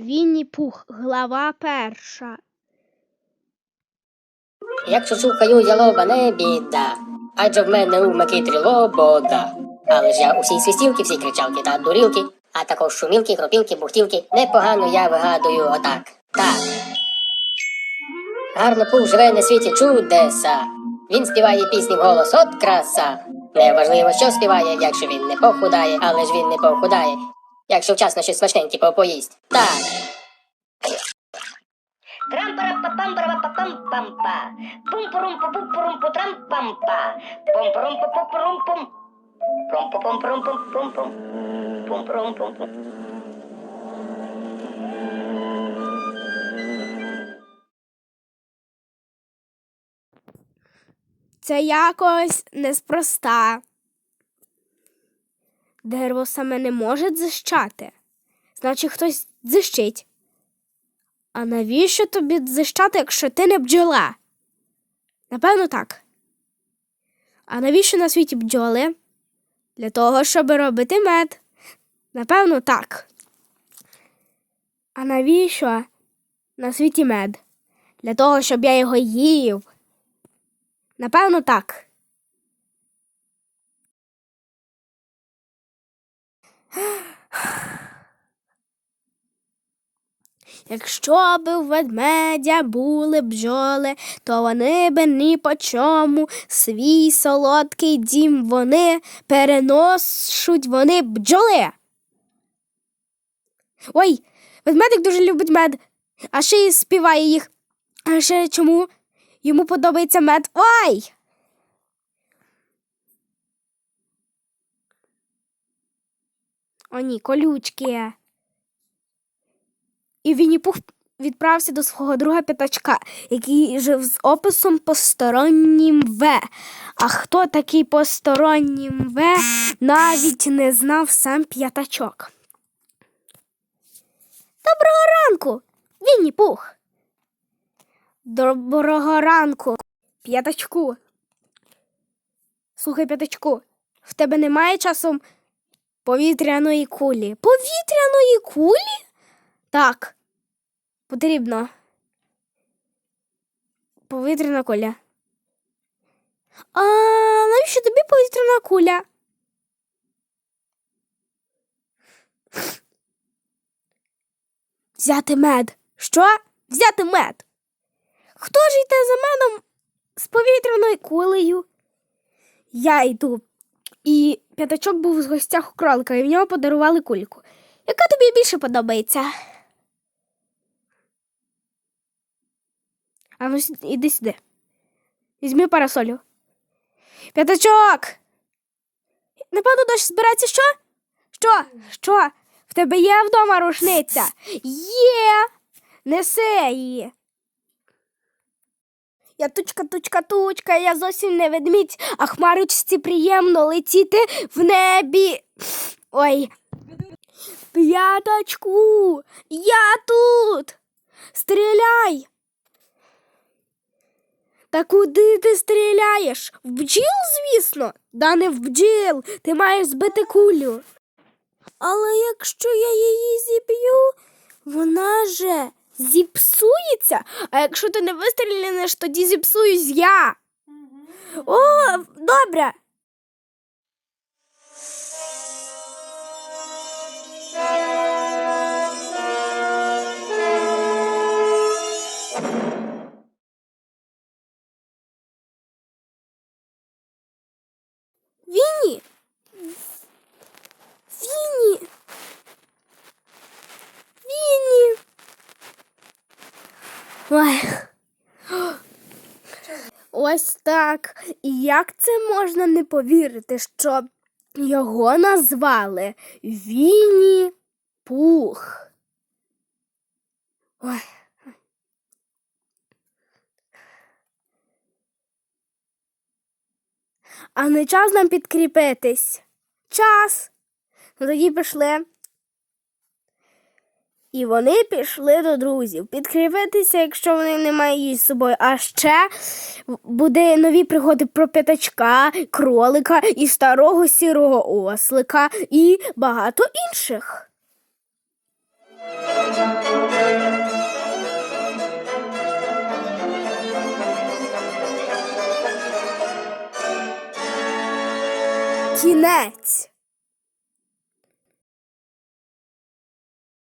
Вінні Пух, глава перша. Якщо чухаю я лоба, не біда, адже в мене у макітрі лобода. Але ж я усі свистілки, всі кричалки та дурілки, а також шумілки, хропілки, бухтілки, непогано я вигадую отак. Так. Гарно пух живе на світі чудеса. Він співає пісні в голос от краса. Неважливо, що співає, якщо він не похудає, але ж він не похудає. Якщо вчасно щось смачненьке попоїсть. Так. Трам-пара-па-пам-пара-па-пам-пам-па. Пум-пурум-пу-пу-пурум-пу-трам-пам-па. Пум-пурум-пу-пу-пурум-пум. Пум-пу-пум-пурум-пум-пум. Пум-пурум-пум-пум. Це якось неспроста. Дерево саме не може дзищати. Значить, хтось дзищить. А навіщо тобі дзищати, якщо ти не бджола? Напевно, так. А навіщо на світі бджоли? Для того, щоб робити мед. Напевно, так. А навіщо на світі мед? Для того, щоб я його їв. Напевно, так. Якщо б у ведмедя були бджоли, то вони би ні по чому свій солодкий дім вони переносуть вони бджоли. Ой, ведмедик дуже любить мед, а ще й співає їх. А ще чому? Йому подобається мед. Ой! О, ні, колючки. І Вінні-Пух відправився до свого друга п'ятачка, який жив з описом постороннім В. А хто такий постороннім В, навіть не знав сам п'ятачок. Доброго ранку, Вінні-Пух. Доброго ранку, п'ятачку. Слухай, п'ятачку, в тебе немає часом повітряної кулі. Повітряної кулі? Так. Потрібно. Повітряна куля. А навіщо тобі повітряна куля? Взяти мед. Що? Взяти мед. Хто ж йде за медом з повітряною кулею? Я йду. І п'ятачок був в гостях у кролика, і в нього подарували кульку. Яка тобі більше подобається? А ну іди сюди. Візьми парасолю. П'ятачок. Напевно, дощ збирається що? Що? Що? В тебе є вдома рушниця? Є. Несе її. Я тучка, тучка, тучка, я зовсім не ведмідь, а хмарочці приємно летіти в небі. Ой. П'ятачку, я тут. Стріляй. Та куди ти стріляєш? В бджіл, звісно. Да не в бджіл. Ти маєш збити кулю. Але якщо я її зіб'ю, вона же зіпсується. А якщо ти не вистрілянеш, тоді зіпсуюсь я. О, добре. Вінні. Вінні. Вінні. Ой. Ось так. І як це можна не повірити, що його назвали Вінні Пух? Ой. А не час нам підкріпитись? Час. Ну тоді пішли. І вони пішли до друзів. Підкріпитися, якщо вони не мають її з собою. А ще буде нові пригоди про п'ятачка, кролика і старого сірого ослика і багато інших. Кінець.